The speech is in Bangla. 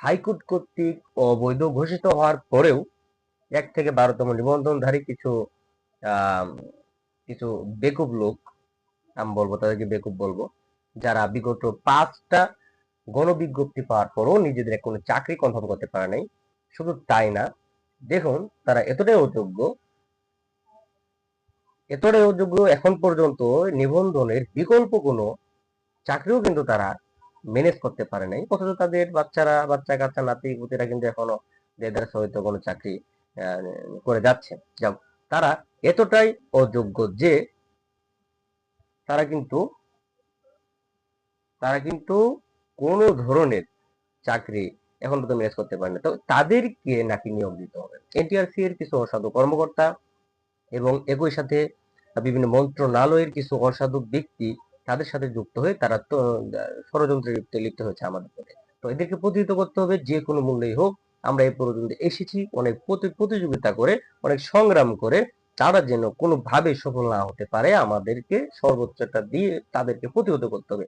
হাইকোর্ট কর্তৃক অবৈধ ঘোষিত হওয়ার পরেও এক থেকে বারোতম নিবন্ধনধারী কিছু কিছু বেকুব লোক, আমি বলব তাদেরকে বেকুব বলব, যারা বিগত পাঁচটা গণবিজ্ঞপ্তি পাওয়ার পরও নিজেদের কোনো চাকরি কনফার্ম করতে পারে নাই। শুধু তাই না, দেখুন, তারা এতটাই অযোগ্য এতটাই অযোগ্য এখন পর্যন্ত নিবন্ধনের বিকল্প কোনো চাকরিও কিন্তু তারা ম্যানেজ করতে পারে নাই। অথচ তাদের বাচ্চারা, বাচ্চা, কাচ্চা, নাতি, পুতিরা কিন্তু এখনও দেদার সহিত কোনো চাকরি করে যাচ্ছে। তারা এতটাই অযোগ্য যে তারা কিন্তু তারা কিন্তু কোনো ধরনের চাকরি এখন পর্যন্ত ম্যানেজ করতে পারে না তো তাদেরকে নাকি নিয়োগ দিতে হবে। এনটিআরসি এর কিছু অসাধু কর্মকর্তা এবং একই সাথে বিভিন্ন মন্ত্রণালয়ের কিছু অসাধু ব্যক্তি তাদের সাথে যুক্ত হয়ে তারা ষড়যন্ত্রে লিপ্ত হয়েছে আমাদের প্রতি তো এদেরকে প্রতিহত করতে হবে, যে কোনো মূল্যেই হোক। আমরা এই পর্যন্ত এসেছি, অনেক প্রতি- প্রতিযোগিতা করে, অনেক সংগ্রাম করে তারা যেন কোনোভাবে সফল না হতে পারে, আমাদেরকে সর্বোচ্চটা দিয়ে তাদেরকে প্রতিহত করতে হবে।